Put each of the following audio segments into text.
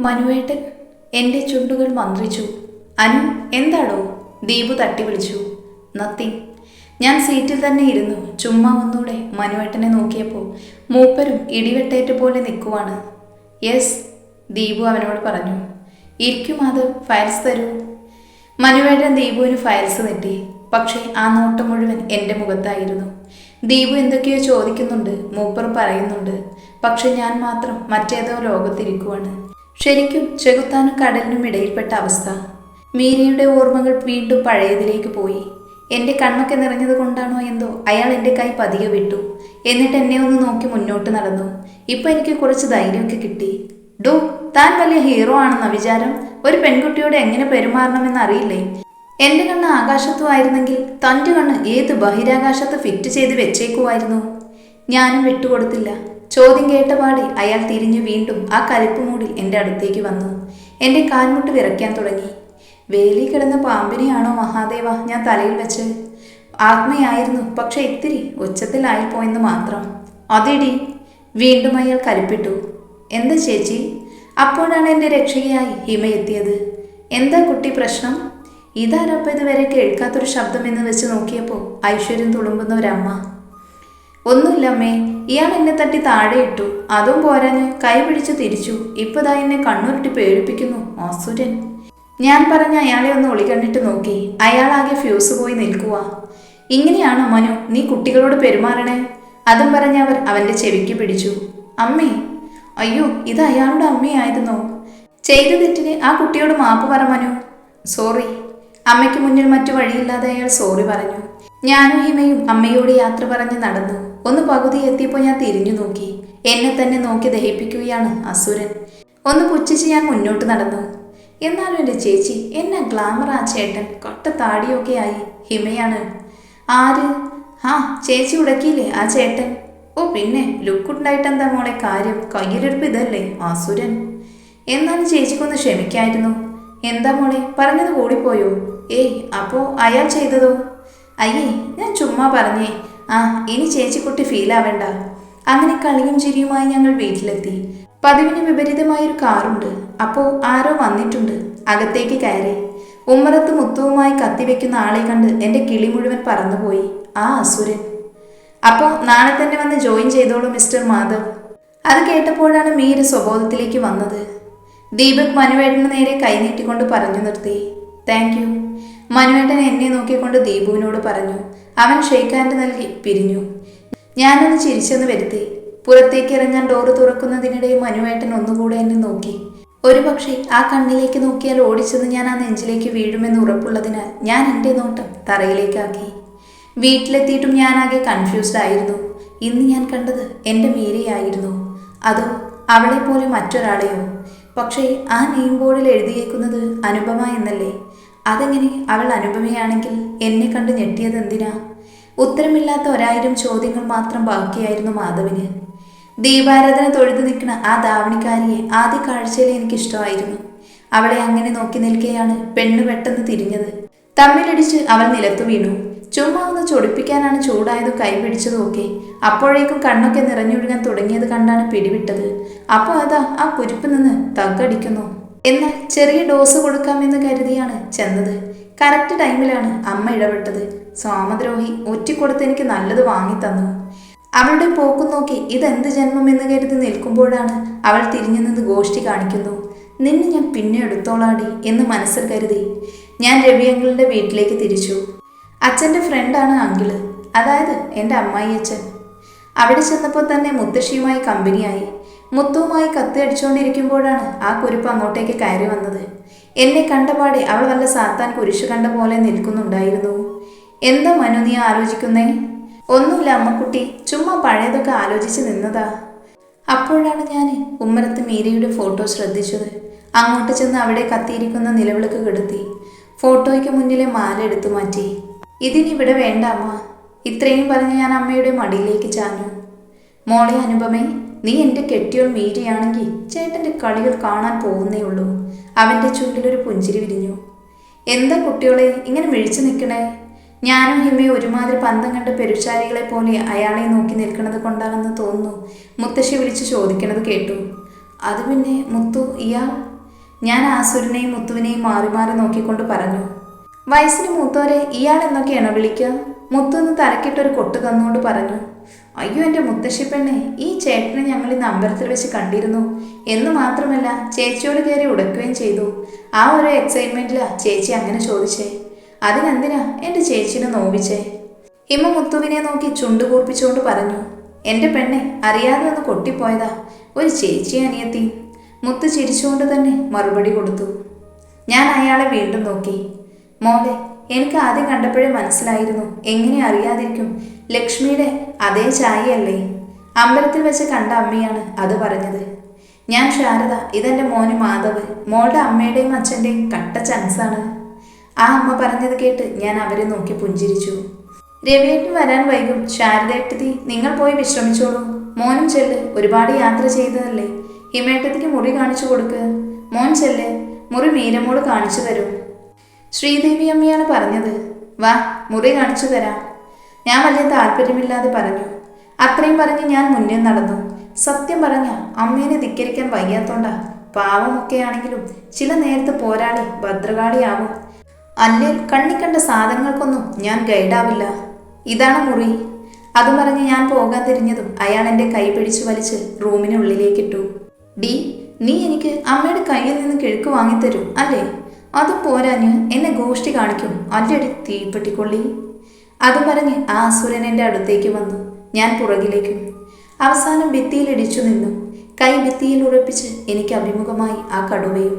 മനുവേട്ടൻ എന്റെ ചുണ്ടുകൾ മന്ത്രിച്ചു. അനു എന്താടോ? ദീപു തട്ടി വിളിച്ചു നത്തിങ് ഞാൻ സീറ്റിൽ തന്നെ ഇരുന്നു. ചുമ്മാ ഒന്നൂടെ മനുവേട്ടനെ നോക്കിയപ്പോൾ മൂപ്പരും ഇടിവെട്ടേറ്റ പോലെ നിൽക്കുവാണ് യെസ് ദീപു അവനോട് പറഞ്ഞു. ഇരിക്കും അത് ഫയൽസ് തരൂ. മനുവേട്ടൻ ദീപുവിന് ഫയൽസ് നെട്ടി. പക്ഷേ ആ നോട്ടം മുഴുവൻ എന്റെ മുഖത്തായിരുന്നു. ദീപു എന്തൊക്കെയോ ചോദിക്കുന്നുണ്ട് മൂപ്പർ പറയുന്നുണ്ട്. പക്ഷെ ഞാൻ മാത്രം മറ്റേതോ ലോകത്തിരിക്കുവാണ്. ശരിക്കും ചെകുത്താനും കടലിനും ഇടയിൽപ്പെട്ട അവസ്ഥ. മീരയുടെ ഓർമ്മകൾ വീണ്ടും പഴയതിലേക്ക് പോയി. എന്റെ കണ്ണൊക്കെ നിറഞ്ഞത് കൊണ്ടാണോ എന്തോ അയാൾ എന്റെ കൈ പതിയെ വിട്ടു. എന്നിട്ട് എന്നെ ഒന്ന് നോക്കി മുന്നോട്ട് നടന്നു. ഇപ്പൊ എനിക്ക് കുറച്ച് ധൈര്യമൊക്കെ കിട്ടി. ഡോ താൻ വലിയ ഹീറോ ആണെന്ന വിചാരം ഒരു പെൺകുട്ടിയോട് എങ്ങനെ പെരുമാറണമെന്ന് അറിയില്ലേ? എന്റെ കണ്ണ് ആകാശത്തുമായിരുന്നെങ്കിൽ തന്റെ കണ്ണ് ഏത് ബഹിരാകാശത്ത് ഫിറ്റ് ചെയ്ത് വെച്ചേക്കുമായിരുന്നു? ഞാനും വിട്ടുകൊടുത്തില്ല. ചോദ്യം കേട്ടപാടെ അയാൾ തിരിഞ്ഞു വീണ്ടും ആ കലിപ്പ് മൂടിൽ എന്റെ അടുത്തേക്ക് വന്നു. എന്റെ കാൽമുട്ട് വിറയ്ക്കാൻ തുടങ്ങി. വേലി കിടന്ന പാമ്പിനെയാണോ മഹാദേവ ഞാൻ തലയിൽ വെച്ച്? ആത്മയായിരുന്നു പക്ഷെ ഇത്തിരി ഉച്ചത്തിലായിപ്പോയെന്ന് മാത്രം. അതിടി വീണ്ടും അയാൾ കലിപ്പിട്ടു. എന്താ ചേച്ചി? അപ്പോഴാണ് എന്റെ രക്ഷകയായി ഹിമ എത്തിയത് എന്താ കുട്ടി പ്രശ്നം? ഇതാരപ്പം ഇതുവരെ കേൾക്കാത്തൊരു ശബ്ദം എന്ന് വെച്ച് നോക്കിയപ്പോൾ ഐശ്വര്യം തുളുമ്പുന്ന ഒരമ്മ. ഒന്നുമില്ല അമ്മേ ഇയാൾ എന്നെ തട്ടി താഴെ ഇട്ടു. അതും പോരാഞ്ഞ് കൈ പിടിച്ച് തിരിച്ചു. ഇപ്പതാ എന്നെ കണ്ണുരുട്ടി പേടിപ്പിക്കുന്നു അസുരൻ. ഞാൻ പറഞ്ഞ അയാളെ ഒന്ന് ഒളി കണ്ടിട്ട് നോക്കി. അയാളാകെ ഫ്യൂസ് പോയി നിൽക്കുക ഇങ്ങനെയാണോ മനു നീ കുട്ടികളോട് പെരുമാറണേ? അതും പറഞ്ഞ് അവർ അവന്റെ ചെവിക്ക് പിടിച്ചു. അമ്മേ അയ്യോ ഇത് അയാളുടെ അമ്മയായിരുന്നോ? ചെയ്ത തെറ്റിന് ആ കുട്ടിയോട് മാപ്പ് പറ മനു. സോറി അമ്മയ്ക്ക് മുന്നിൽ മറ്റു വഴിയില്ലാതെ അയാൾ സോറി പറഞ്ഞു. ഞാനും ഹിമയും അമ്മയോട് യാത്ര പറഞ്ഞ് നടന്നു. ഒന്ന് പകുതി എത്തിയപ്പോൾ ഞാൻ തിരിഞ്ഞു നോക്കി. എന്നെ തന്നെ നോക്കി ദഹിപ്പിക്കുകയാണ് അസുരൻ. ഒന്ന് പുച്ഛിച്ച് ഞാൻ മുന്നോട്ട് നടന്നു. എന്നാലും എന്റെ ചേച്ചി എന്നെ ഗ്ലാമർ ആ ചേട്ടൻ കൊട്ട താടിയൊക്കെ ആയി. ഹിമയാണ്. ആര്? ആ ചേച്ചി ഉടക്കിയില്ലേ ആ ചേട്ടൻ? ഓ പിന്നെ ലുക്കുണ്ടായിട്ട് എന്താ മോളെ കാര്യം? കയ്യിലെടുപ്പ് ഇതല്ലേ അസുരൻ. എന്നാലും ചേച്ചിക്കൊന്ന് ക്ഷമിക്കായിരുന്നു. എന്താ മോളെ പറഞ്ഞത് കൂടിപ്പോയോ? ഏയ് അപ്പോ അയാൾ ചെയ്തതോ? അയ്യേ ഞാൻ ചുമ്മാ പറഞ്ഞേ. ആ ഇനി ചേച്ചിക്കുട്ടി ഫീൽ ആവണ്ട. അങ്ങനെ കളിയും ചിരിയുമായി ഞങ്ങൾ വീട്ടിലെത്തി. പതിവിന് വിപരീതമായൊരു കാറുണ്ട്. അപ്പോൾ ആരോ വന്നിട്ടുണ്ട്. അകത്തേക്ക് കയറി. ഉമ്മറത്ത് മുത്തുവുമായി കത്തിവെക്കുന്ന ആളെ കണ്ട് എന്റെ കിളി മുഴുവൻ പറന്നുപോയി. ആ അസുരൻ. അപ്പോൾ നാളെ തന്നെ വന്ന് ജോയിൻ ചെയ്തോളൂ മിസ്റ്റർ മാധവ്. അത് കേട്ടപ്പോഴാണ് മീര് സ്വബോധത്തിലേക്ക് വന്നത്. ദീപക് മനുവേട്ടന് നേരെ കൈനീട്ടിക്കൊണ്ട് പറഞ്ഞു നിർത്തി. താങ്ക് യു മനുവേട്ടൻ എന്നെ നോക്കിക്കൊണ്ട് ദീപുവിനോട് പറഞ്ഞു. അവൻ ഹാൻഡ് നൽകി പിരിഞ്ഞു. ഞാനൊന്ന് ചിരിച്ചെന്ന് വരുത്തി. പുറത്തേക്ക് ഇറങ്ങാൻ ഡോറ് തുറക്കുന്നതിനിടെ മനുവേട്ടൻ ഒന്നുകൂടെ എന്നെ നോക്കി. ഒരുപക്ഷെ ആ കണ്ണിലേക്ക് നോക്കിയാൽ ഓടിച്ചെന്ന് ഞാൻ ആ നെഞ്ചിലേക്ക് വീഴുമെന്ന് ഉറപ്പുള്ളതിനാൽ ഞാൻ എന്റെ നോട്ടം തറയിലേക്കാക്കി വീട്ടിലെത്തിയിട്ടും ഞാനാകെ കൺഫ്യൂസ്ഡ് ആയിരുന്നു. ഇന്ന് ഞാൻ കണ്ടത് എന്റെ മീരയായിരുന്നു അതോ അവളെ പോലെ മറ്റൊരാളെയോ? പക്ഷേ ആ നെയിം ബോർഡിൽ എഴുതിയേക്കുന്നത് അനുപമ എന്നല്ലേ? അതെങ്ങനെ അവൾ അനുപമയാണെങ്കിൽ എന്നെ കണ്ട് ഞെട്ടിയത് എന്തിനാ? ഉത്തരമില്ലാത്ത ഒരായിരം ചോദ്യങ്ങൾ മാത്രം ബാക്കിയായിരുന്നു മാധവിന്. ദീപാരാധന തൊഴുതു നിൽക്കുന്ന ആ ധാവണിക്കാരിയെ ആദ്യ കാഴ്ചയിൽ എനിക്കിഷ്ടമായിരുന്നു. അവളെ അങ്ങനെ നോക്കി നിൽക്കെയാണ് പെണ്ണ് പെട്ടെന്ന് തിരിഞ്ഞത്. തമ്മിലടിച്ച് അവൾ നിലത്തു വീണു. ചുമ്മാ ഒന്ന് ചൊടിപ്പിക്കാനാണ് ചൂടായതും കൈ പിടിച്ചതും ഒക്കെ. അപ്പോഴേക്കും കണ്ണൊക്കെ നിറഞ്ഞൊഴുകാൻ തുടങ്ങിയത് കണ്ടാണ് പിടിവിട്ടത്. അപ്പോൾ അതാ ആ കുരിപ്പ് നിന്ന് തగ్గടിക്കുന്നു എന്നാൽ ചെറിയ ഡോസ് കൊടുക്കാമെന്ന് കരുതിയാണ് ചെന്നത്. കറക്റ്റ് ടൈമിലാണ് അമ്മ ഇടപെട്ടത്. സ്വാമദ്രോഹി ഒറ്റിക്കൊടുത്ത് എനിക്ക് നല്ലത് വാങ്ങിത്തന്നു. അവളുടെ പോക്ക് നോക്കി ഇതെന്ത് ജന്മം എന്ന് കരുതി നിൽക്കുമ്പോഴാണ് അവൾ തിരിഞ്ഞു നിന്ന് ഗോഷ്ടി കാണിക്കുന്നു. നിന്നെ ഞാൻ പിന്നെ എടുത്തോളാടി എന്ന് മനസ്സിൽ കരുതി. ഞാൻ രവിയങ്കിളിന്റെ വീട്ടിലേക്ക് തിരിച്ചു. അച്ഛന്റെ ഫ്രണ്ടാണ് അങ്കിൾ. അതായത് എന്റെ അമ്മായി അച്ഛൻ അവിടെ ചെന്നപ്പോൾ തന്നെ മുത്തശ്ശിയുമായി കമ്പനിയായി മുത്തുവുമായി കത്തി അടിച്ചുകൊണ്ടിരിക്കുമ്പോഴാണ് ആ കുരിപ്പ് അങ്ങോട്ടേക്ക് കയറി വന്നത്. എന്നെ കണ്ടപാടെ അവൾ വല്ല സാത്താൻ കുരിശു കണ്ട പോലെ നിൽക്കുന്നുണ്ടായിരുന്നു. എന്താ മനു നീ ആലോചിക്കുന്നേ? ഒന്നുമില്ല അമ്മക്കുട്ടി ചുമ്മാ പഴയതൊക്കെ ആലോചിച്ച് നിന്നതാ. അപ്പോഴാണ് ഞാൻ ഉമ്മരത്ത് മീരയുടെ ഫോട്ടോ ശ്രദ്ധിച്ചത്. അങ്ങോട്ട് ചെന്ന് അവിടെ കത്തിയിരിക്കുന്ന നിലവിളക്ക് കെടുത്തി. ഫോട്ടോയ്ക്ക് മുന്നിലെ മാല എടുത്തു മാറ്റി. ഇതിനിവിടെ വേണ്ട അമ്മ. ഇത്രയും പറഞ്ഞ് ഞാൻ അമ്മയുടെ മടിയിലേക്ക് ചാഞ്ഞു. മോളെ അനുപമേ നീ എന്റെ കെട്ടിയോൾ മീരയാണെങ്കിൽ ചേട്ടന്റെ കളികൾ കാണാൻ പോകുന്നേ ഉള്ളൂ. അവന്റെ ചുണ്ടിലൊരു പുഞ്ചിരി വിരിഞ്ഞു. എന്താ കുട്ടികളെ ഇങ്ങനെ മിഴിച്ചു നിൽക്കണേ? ഞാനും ഹിമയും ഒരുമാതിരി പന്തം കണ്ട പെരുച്ചാരികളെ പോലെ അയാളെ നോക്കി നിൽക്കുന്നത് കൊണ്ടാണെന്ന് തോന്നുന്നു മുത്തശ്ശി വിളിച്ച് ചോദിക്കണത് കേട്ടു. അത് പിന്നെ മുത്തു ഇയാൾ ഞാൻ ആസുരനെയും മുത്തുവിനെയും മാറി മാറി നോക്കിക്കൊണ്ട് പറഞ്ഞു. വയസ്സിന് മൂത്തോരെ ഇയാൾ എന്നൊക്കെയാണോ വിളിക്കുക? മുത്തു എന്ന് തലക്കിട്ടൊരു കൊട്ട് തന്നുകൊണ്ട് പറഞ്ഞു. അയ്യോ എന്റെ മുത്തശ്ശി പെണ്ണെ ഈ ചേട്ടനെ ഞങ്ങൾ ഇന്ന് അമ്പലത്തിൽ വെച്ച് കണ്ടിരുന്നു. എന്ന് മാത്രമല്ല ചേച്ചിയോട് കയറി ഉടക്കുകയും ചെയ്തു. ആ ഒരു എക്സൈറ്റ്മെന്റിലാ ചേച്ചി അങ്ങനെ ചോദിച്ചേ. അതിനെന്തിനാ എന്റെ ചേച്ചിനെ നോവിച്ചേ? ഹിമ മുത്തുവിനെ നോക്കി ചുണ്ടു കൂർപ്പിച്ചുകൊണ്ട് പറഞ്ഞു എന്റെ പെണ്ണെ അറിയാതെ ഒന്ന് കൊട്ടിപ്പോയതാ. ഒരു ചേച്ചി അനിയത്തി. മുത്ത് ചിരിച്ചുകൊണ്ട് തന്നെ മറുപടി കൊടുത്തു. ഞാൻ അയാളെ വീണ്ടും നോക്കി. മോളെ എനിക്ക് ആദ്യം കണ്ടപ്പോഴേ മനസ്സിലായിരുന്നു. എങ്ങനെ അറിയാതിരിക്കും? ലക്ഷ്മിയുടെ അതേ ചായയല്ലേ? അമ്പലത്തിൽ വെച്ച് കണ്ട അമ്മയാണ് അത് പറഞ്ഞത്. ഞാൻ ശാരദ ഇതെന്റെ മോന് മാധവ് മോളുടെ അമ്മയുടെയും അച്ഛന്റെയും കട്ട ചാൻസാണ് ആ അമ്മ പറഞ്ഞത് കേട്ട് ഞാൻ അവരെ നോക്കി പുഞ്ചിരിച്ചു. രവിയേട്ടൻ വരാൻ വൈകും. ശാരദേട്ടതി നിങ്ങൾ പോയി വിശ്രമിച്ചോളൂ. മോനും ചെല്ല് ഒരുപാട് യാത്ര ചെയ്തതല്ലേ? ഹിമേട്ടത്തിക്ക് മുറി കാണിച്ചു കൊടുക്ക്. മോൻ ചെല്ല് മുറി മീരമോട് കാണിച്ചു തരും. ശ്രീദേവി അമ്മയാണ് പറഞ്ഞത്. വാ മുറി കാണിച്ചു തരാം. ഞാൻ വലിയ താല്പര്യമില്ലാതെ പറഞ്ഞു. അത്രയും പറഞ്ഞ് ഞാൻ മുന്നേ നടന്നു. സത്യം പറഞ്ഞ അമ്മേനെ ധിക്കരിക്കാൻ വയ്യാത്തോണ്ട. പാവമൊക്കെയാണെങ്കിലും ചില നേരത്ത് പോരാളി ഭദ്രകാളിയാവും. അല്ലേ കണ്ണിക്കണ്ട കണ്ട സാധനങ്ങൾക്കൊന്നും ഞാൻ ഗൈഡാവില്ല. ഇതാണ് മുറി. അത് പറഞ്ഞ് ഞാൻ പോകാൻ തിരിഞ്ഞതും അയാൾ എന്റെ കൈ പിടിച്ചു വലിച്ച് റൂമിനുള്ളിലേക്കിട്ടു ഡി നീ എനിക്ക് അമ്മയുടെ കയ്യിൽ നിന്ന് കിഴക്ക് വാങ്ങിത്തരും അല്ലേ? അതും പോരാഞ്ഞ് എന്നെ ഗോഷ്ടി കാണിക്കും. അല്ലടി തീപ്പെട്ടിക്കൊള്ളി. അതും പറഞ്ഞ് ആ അസുരൻ എന്റെ അടുത്തേക്ക് വന്നു. ഞാൻ പുറകിലേക്കും. അവസാനം ഭിത്തിയിൽ ഇടിച്ചു നിന്നു. കൈ ഭിത്തിയിൽ ഉറപ്പിച്ച് എനിക്ക് അഭിമുഖമായി ആ കടുവയും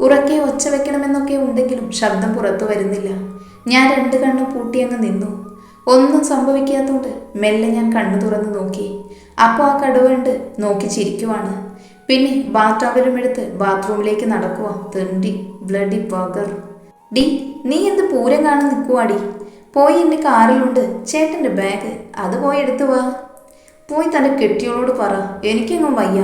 ഉറക്കെ ഒച്ച വെക്കണമെന്നൊക്കെ ഉണ്ടെങ്കിലും ശബ്ദം പുറത്തു വരുന്നില്ല. ഞാൻ രണ്ട് കണ്ണും പൂട്ടിയങ്ങ് നിന്നു. ഒന്നും സംഭവിക്കാത്തതുകൊണ്ട് മെല്ലെ ഞാൻ കണ്ണു തുറന്ന് നോക്കി. അപ്പോൾ ആ കടുവണ്ട് നോക്കി ചിരിക്കുവാണ്. പിന്നെ ബാത്ടവലും എടുത്ത് ബാത്റൂമിലേക്ക് നടക്കുക തെണ്ടി ബ്ലഡി ബഗർ ഡി നീ എന്ത് പൂരം കാണാൻ നിൽക്കുവാടി പോയി എന്റെ കാറിലുണ്ട്. ചേട്ടന്റെ ബാഗ് അത് പോയി എടുത്തു വാ. പോയി തന്റെ കെട്ടിയോളോട് പറ. എനിക്കെങ്ങും വയ്യ.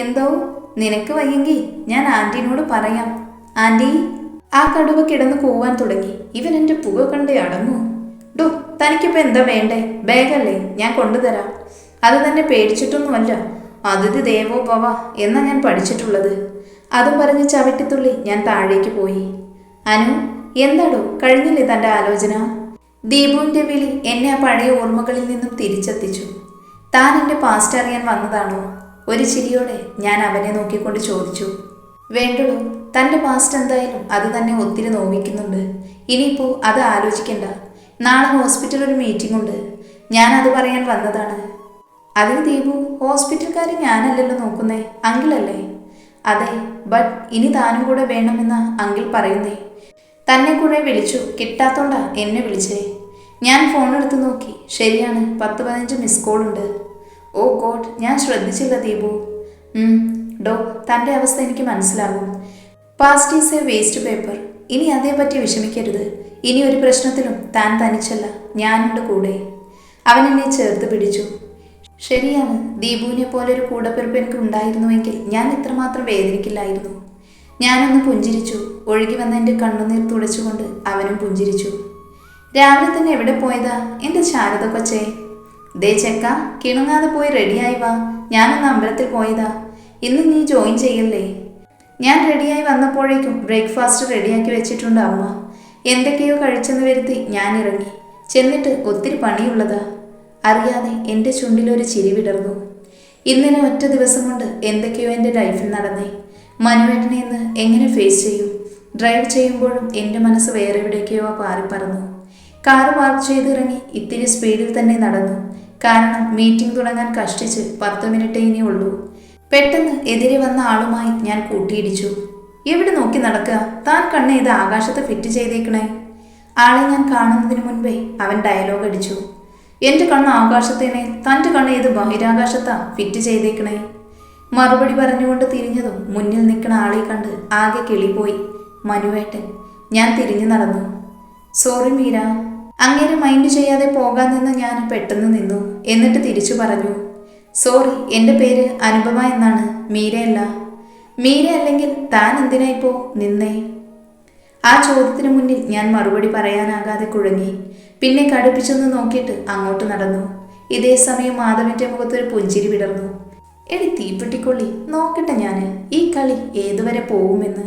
എന്തോ? നിനക്ക് വയ്യെങ്കിൽ ഞാൻ ആന്റീനോട് പറയാം. ആന്റി ആ കടുവ കിടന്ന് കൂവാൻ തുടങ്ങി. ഇവൻ എന്റെ പുക കണ്ട് അടങ്ങു. ഡോ തനിക്കിപ്പോൾ എന്താ വേണ്ടേ? ബാഗല്ലേ ഞാൻ കൊണ്ടുതരാം. അത് തന്നെ പേടിച്ചിട്ടൊന്നുമല്ല. അതിഥി ദേവോ ഭവ എന്നാ ഞാൻ പഠിച്ചിട്ടുള്ളത്. അതും പറഞ്ഞ് ചവിട്ടിത്തുള്ളി ഞാൻ താഴേക്ക് പോയി. അനു എന്താടോ? കഴിഞ്ഞില്ലേ തന്റെ ആലോചന? ദീപുവിന്റെ വിളി എന്നെ ആ പഴയ ഓർമ്മകളിൽ നിന്നും തിരിച്ചെത്തിച്ചു. താൻ എന്റെ പാസ്റ്റ് അറിയാൻ വന്നതാണോ? ഒരു ചിരിയോടെ ഞാൻ അവനെ നോക്കിക്കൊണ്ട് ചോദിച്ചു. വേണ്ടടോ തന്റെ പാസ്റ്റ് എന്തായാലും അത് തന്നെ ഒത്തിരി നോവിക്കുന്നുണ്ട്. ഇനിയിപ്പോൾ അത് ആലോചിക്കണ്ട. നാളെ ഹോസ്പിറ്റലിൽ ഒരു മീറ്റിംഗ് ഉണ്ട്. ഞാൻ അത് പറയാൻ വന്നതാണ്. അതിന് ദീപു ഹോസ്പിറ്റൽക്കാർ ഞാനല്ലല്ലോ നോക്കുന്നേ അങ്കിളല്ലേ? അതെ ബട്ട് ഇനി താനും കൂടെ വേണമെന്ന അങ്കിൾ പറയുന്നേ. തന്നെ കൂടെ വിളിച്ചു കിട്ടാത്തോണ്ടാ എന്നെ വിളിച്ചേ. ഞാൻ ഫോൺ എടുത്ത് നോക്കി. ശരിയാണ് പത്ത് പതിനഞ്ച് മിസ് കോൾ ഉണ്ട്. ഓ ഗോഡ് ഞാൻ ശ്രദ്ധിച്ചില്ല ദീപു. ഡോ തന്റെ അവസ്ഥ എനിക്ക് മനസ്സിലാകും. Past is a waste paper ഇനി അതേപറ്റി വിഷമിക്കരുത്. ഇനി ഒരു പ്രശ്നത്തിലും താൻ തനിച്ചല്ല ഞാനുണ്ട് കൂടെ. അവൻ എന്നെ ചേർത്ത് പിടിച്ചു. ശരിയാണ് ദീപുവിനെ പോലെ ഒരു കൂടപ്പിറപ്പ് എനിക്ക് ഉണ്ടായിരുന്നുവെങ്കിൽ ഞാൻ ഇത്രമാത്രം വേദനിക്കില്ലായിരുന്നു. ഞാനൊന്ന് പുഞ്ചിരിച്ചു. ഒഴുകി വന്ന എന്റെ കണ്ണുനീർ തുടച്ചുകൊണ്ട് അവനും പുഞ്ചിരിച്ചു. രാവിലെ തന്നെ എവിടെ പോയതാ? എന്റെ ശാരദ കൊച്ചേ. ദേ ചെക്ക കിണുങ്ങാതെ പോയി റെഡിയായി വാ. ഞാനൊന്ന് അമ്പലത്തിൽ പോയതാ. ഇന്ന് നീ ജോയിൻ ചെയ്യല്ലേ? ഞാൻ റെഡിയായി വന്നപ്പോഴേക്കും ബ്രേക്ക്ഫാസ്റ്റ് റെഡിയാക്കി വെച്ചിട്ടുണ്ട് അമ്മ. എന്തൊക്കെയോ കഴിച്ചെന്ന് വരുത്തി ഞാൻ ഇറങ്ങി. ചെന്നിട്ട് ഒത്തിരി പണിയുള്ളതാ. അറിയാതെ എന്റെ ചുണ്ടിലൊരു ചിരി വിടർന്നു. ഇന്നലെ ഒറ്റ ദിവസം കൊണ്ട് എന്തൊക്കെയോ എന്റെ ലൈഫിൽ നടന്നേ. മനുവേട്ടനെ ഇന്ന് എങ്ങനെ ഫേസ് ചെയ്യും? ഡ്രൈവ് ചെയ്യുമ്പോഴും എന്റെ മനസ്സ് വേറെ എവിടേക്കോ പാറിപ്പറന്നു കാറ് പാർക്ക് ചെയ്തിറങ്ങി ഇത്തിരി സ്പീഡിൽ തന്നെ നടന്നു. കാരണം മീറ്റിംഗ് തുടങ്ങാൻ കഷ്ടിച്ച് പത്ത് മിനിറ്റ് ഇനി ഉള്ളൂ. പെട്ടെന്ന് എതിരെ വന്ന ആളുമായി ഞാൻ കൂട്ടിയിടിച്ചു. എവിടെ നോക്കി നടക്കുക? താൻ കണ്ണ് ഇത് ആകാശത്ത് ഫിറ്റ് ചെയ്തേക്കണേ. ആളെ ഞാൻ കാണുന്നതിന് മുൻപേ അവൻ ഡയലോഗ് അടിച്ചു. എന്റെ കണ്ണ് ആകാശത്തേനെ തന്റെ കണ്ണ് ഇത് ബഹിരാകാശത്താ ഫിറ്റ് ചെയ്തേക്കണേ. മറുപടി പറഞ്ഞുകൊണ്ട് തിരിഞ്ഞതും മുന്നിൽ നിൽക്കുന്ന ആളെ കണ്ട് ആകെ കിളിപോയി മനുവേട്ടൻ. ഞാൻ തിരിഞ്ഞു നടന്നു. സോറി മീര അങ്ങനെ മൈൻഡ് ചെയ്യാതെ പോകാൻ നിന്ന് ഞാൻ പെട്ടെന്ന് നിന്നു. എന്നിട്ട് തിരിച്ചു പറഞ്ഞു സോറി എന്റെ പേര് അനുപമ എന്നാണ്. മീരയല്ല. മീര അല്ലെങ്കിൽ താൻ എന്തിനാ ഇപ്പോ നിന്നേ? ആ ചോദ്യത്തിന് മുന്നിൽ ഞാൻ മറുപടി പറയാനാകാതെ കുഴങ്ങി. പിന്നെ കടുപ്പിച്ചൊന്ന് നോക്കിയിട്ട് അങ്ങോട്ട് നടന്നു. ഇതേ സമയം മാധവന്റെ മുഖത്തൊരു പുഞ്ചിരി വിടർന്നു. എടി തീപ്പെട്ടിക്കൊള്ളി നോക്കട്ടെ ഞാൻ ഈ കളി ഏതുവരെ പോകുമെന്ന്?